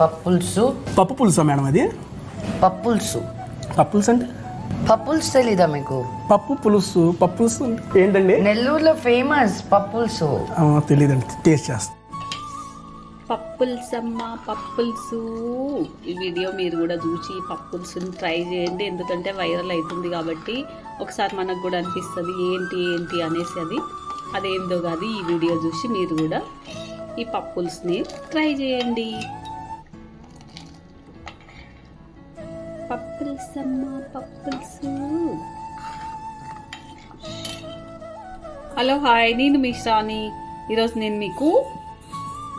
పప్పుల్సు పప్పు పులుసా మేడం అది? పప్పుల్సు పప్పు పులుసు అంటే? పప్పుల్స్ తెలీదా మీకు? పప్పు పులుసు పప్పు పులుసు ఏంటండి? నెల్లూరులో ఫేమస్ పప్పుల్సు ఆ, తెలీదండి. టేస్ట్ చేస్తాను పప్పుల్సమ్మ పప్పుల్సు ఈ వీడియో మీరు కూడా చూసి పప్పుల్సుని ట్రై చేయండి. ఎందుకంటే వైరల్ అవుతుంది కాబట్టి ఒకసారి మనకు కూడా అనిపిస్తుంది ఏంటి ఏంటి? అనేసి అది. అదేందో కాదు ఈ వీడియో చూసి మీరు కూడా ఈ పప్పుల్స్ని ట్రై చేయండి. పప్పుల్స్ అమ్మ పప్పుల్స్. Hello hi. నేను మీ శ్రాని. ఈరోజు నేను మీకు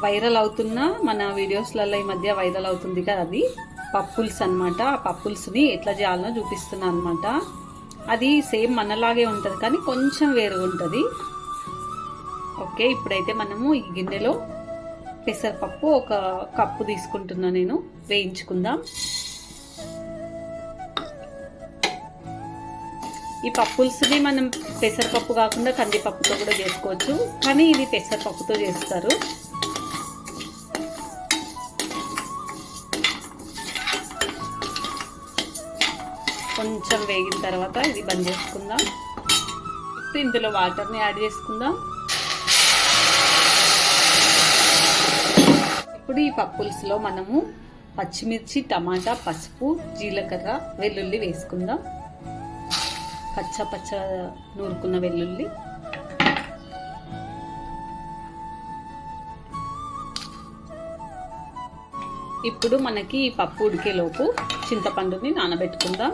వైరల్ అవుతున్న మన వీడియోస్లలో ఈ మధ్య వైరల్ అవుతుంది కదా అది. పప్పుల్స్ అనమాట ఆ పప్పుల్స్ని ఎట్లా చేయాలనో చూపిస్తున్నా అనమాట అది సేమ్ మనలాగే ఉంటుంది కానీ కొంచెం వేరుగా ఉంటుంది. ఓకే ఇప్పుడైతే మనము ఈ గిన్నెలో పెసరపప్పు ఒక కప్పు తీసుకుంటున్నా నేను. వేయించుకుందాం. ఈ పప్పుల్స్ని మనం పెసరపప్పు కాకుండా కందిపప్పుతో కూడా చేసుకోవచ్చు. కానీ ఇది పెసరపప్పుతో చేస్తారు. కొంచెం వేగిన తర్వాత ఇది బంద్ చేసుకుందాం. ఇప్పుడు ఇందులో వాటర్ని యాడ్ చేసుకుందాం. ఇప్పుడు ఈ పప్పుల్స్లో మనము పచ్చిమిర్చి టమాటా పసుపు జీలకర్ర వెల్లుల్లి వేసుకుందాం. పచ్చ పచ్చ నూరుకున్న వెల్లుల్లి. ఇప్పుడు మనకి పప్పు ఉడికేలోపు చింతపండుని నానబెట్టుకుందాం.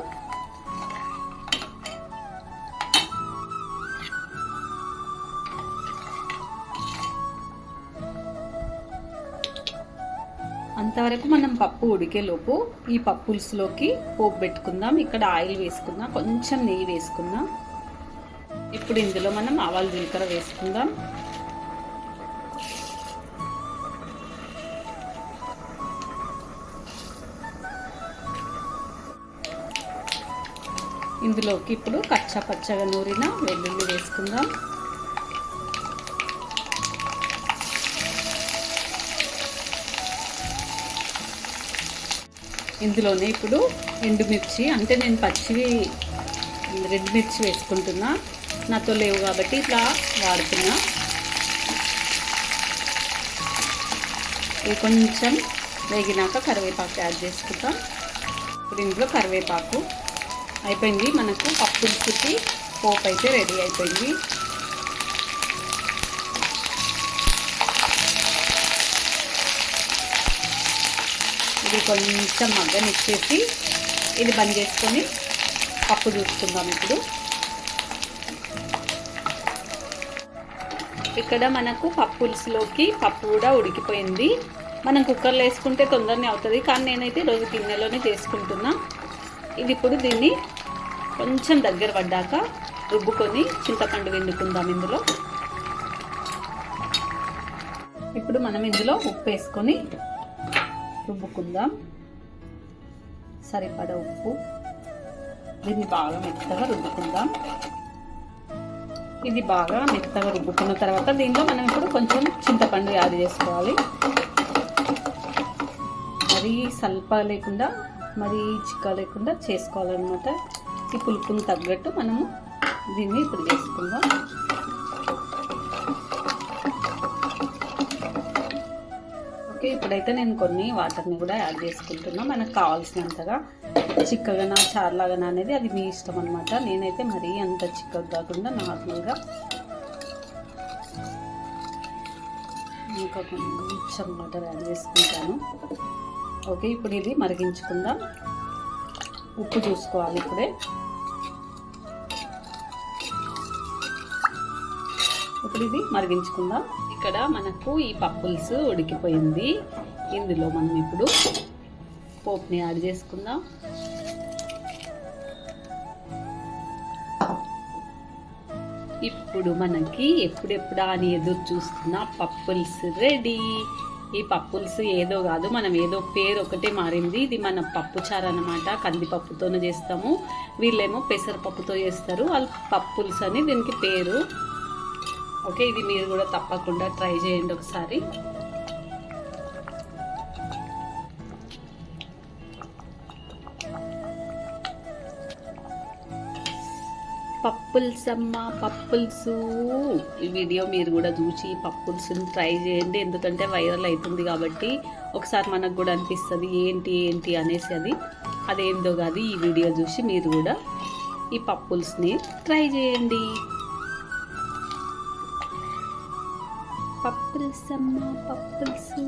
అంతవరకు మనం పప్పు ఉడికేలోపు ఈ పప్పుల్స్లోకి పోపు పెట్టుకుందాం. ఇక్కడ ఆయిల్ వేసుకుందాం. కొంచెం నెయ్యి వేసుకుందాం. ఇప్పుడు ఇందులో మనం ఆవాలు జీలకర్ర వేసుకుందాం. ఇందులోకి ఇప్పుడు కచ్చా పచ్చగా నూరిన వెల్లుల్లి వేసుకుందాం. ఇందులోనే ఇప్పుడు ఎండుమిర్చి అంటే నేను పచ్చివి రెడ్ మిర్చి వేసుకుంటున్నా. నాతో లేవు కాబట్టి ఇట్లా వాడుతున్నా. కొంచెం వేగినాక కరివేపాకు యాడ్ చేసుకుంటాం. ఇప్పుడు ఇందులో కరివేపాకు అయిపోయింది. మనకు పప్పు పులుసుకి పోపు అయితే రెడీ అయిపోయింది. ఇది కొంచెం మగ్గనిచ్చేసి ఇది బంద్ చేసుకొని పప్పు చూసుకుందాం ఇప్పుడు. ఇక్కడ మనకు పప్పు పులుసులోకి పప్పు కూడా ఉడికిపోయింది. మనం కుక్కర్లో వేసుకుంటే తొందరనే అవుతుంది కానీ నేనైతే రోజు గిన్నెలోనే చేసుకుంటున్నా. ఇది ఇప్పుడు దీన్ని కొంచెం దగ్గర పడ్డాక రుబ్బుకొని చింతపండు వెండుకుందాం ఇందులో. ఇప్పుడు మనం ఇందులో ఉప్పు వేసుకొని రుబ్బుకుందాం సరిపడ ఉప్పు. దీన్ని బాగా మెత్తగా రుబ్బుకుందాం. ఇది బాగా మెత్తగా రుబ్బుకున్న తర్వాత దీనిలో మనం ఇప్పుడు కొంచెం చింతపండు యాడ్ చేసుకోవాలి. మరీ సల్ప లేకుండా మరీ చిక్క లేకుండా చేసుకోవాలన్నమాట. ఈ పులుపుని తగ్గట్టు మనము దీన్ని ఇప్పుడు చేసుకుందాం ఇప్పుడైతే నేను కొన్ని వాటర్ని కూడా యాడ్ చేసుకుంటున్నా. మనకు కావాల్సినంతగా చిక్కగానా చార్లాగానా అనేది అది మీ ఇష్టం అనమాట నేనైతే మరీ అంత చిక్కగా కాకుండా నార్మల్గా ఇంకా కొంచెం వాటర్ యాడ్ చేసుకుంటాను. ఓకే ఇప్పుడు ఇది మరిగించుకుందాం. ఉప్పు చూసుకోవాలి ఇప్పుడే. ఇప్పుడు ఇది మరిగించుకుందాం. ఇక్కడ మనకు ఈ పప్పుల్స్ ఉడికిపోయింది. ఇందులో మనం ఇప్పుడు పోప్ని యాడ్ చేసుకుందాం. ఇప్పుడు మనకి ఎప్పుడెప్పుడా అని ఎదురు చూస్తున్న పప్పుల్స్ రెడీ. ఈ పప్పుల్స్ ఏదో కాదు మనం ఏదో పేరు ఒకటే మారింది. ఇది మన పప్పుచారు అనమాట కందిపప్పుతోనే చేస్తాము. వీళ్ళేమో పెసరపప్పుతో చేస్తారు. వాళ్ళు పప్పుల్స్ అని దీనికి పేరు. ఓకే ఇది మీరు కూడా తప్పకుండా ట్రై చేయండి ఒకసారి. పప్పుల్సమ్మ పప్పుల్సు. ఈ వీడియో మీరు కూడా చూసి పప్పుల్సుని ట్రై చేయండి. ఎందుకంటే వైరల్ అవుతుంది కాబట్టి ఒకసారి మనకు కూడా అనిపిస్తుంది ఏంటి ఏంటి? అనేసి అది. అదేందో కాదు ఈ వీడియో చూసి మీరు కూడా ఈ పప్పుల్స్ని ట్రై చేయండి. పప్పుల్సమ్మ పప్పుల్సు